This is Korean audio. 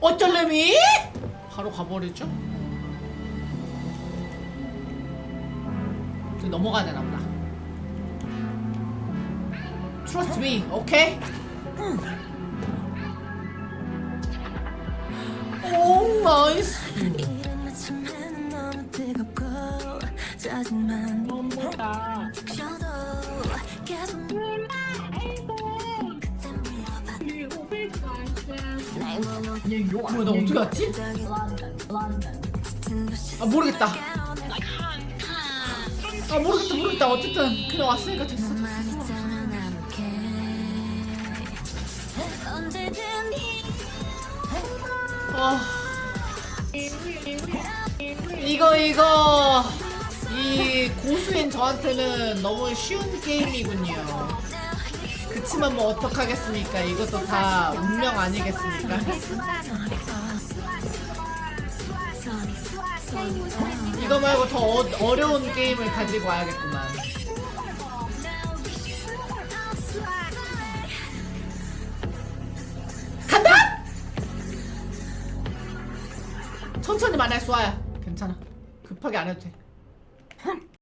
어쩔래미? 바로 가버리죠? 넘어가야 되나 보다. Trust me, 오케이? 오, 나이스. 너무다. 뭐야, 나 어떻게 왔지? 아, 모르겠다. 아, 모르겠다, 모르겠다. 어쨌든, 그냥 왔으니까 됐어. 아, 이거, 이거. 이 고수인 저한테는 너무 쉬운 게임이군요. 그치만 뭐 어떡하겠습니까? 이것도 다 운명 아니겠습니까? 이거 말고 더 어, 어려운 게임을 가지고 와야겠구만. 간다! 천천히 만날 수아야. 괜찮아. 급하게 안 해도 돼.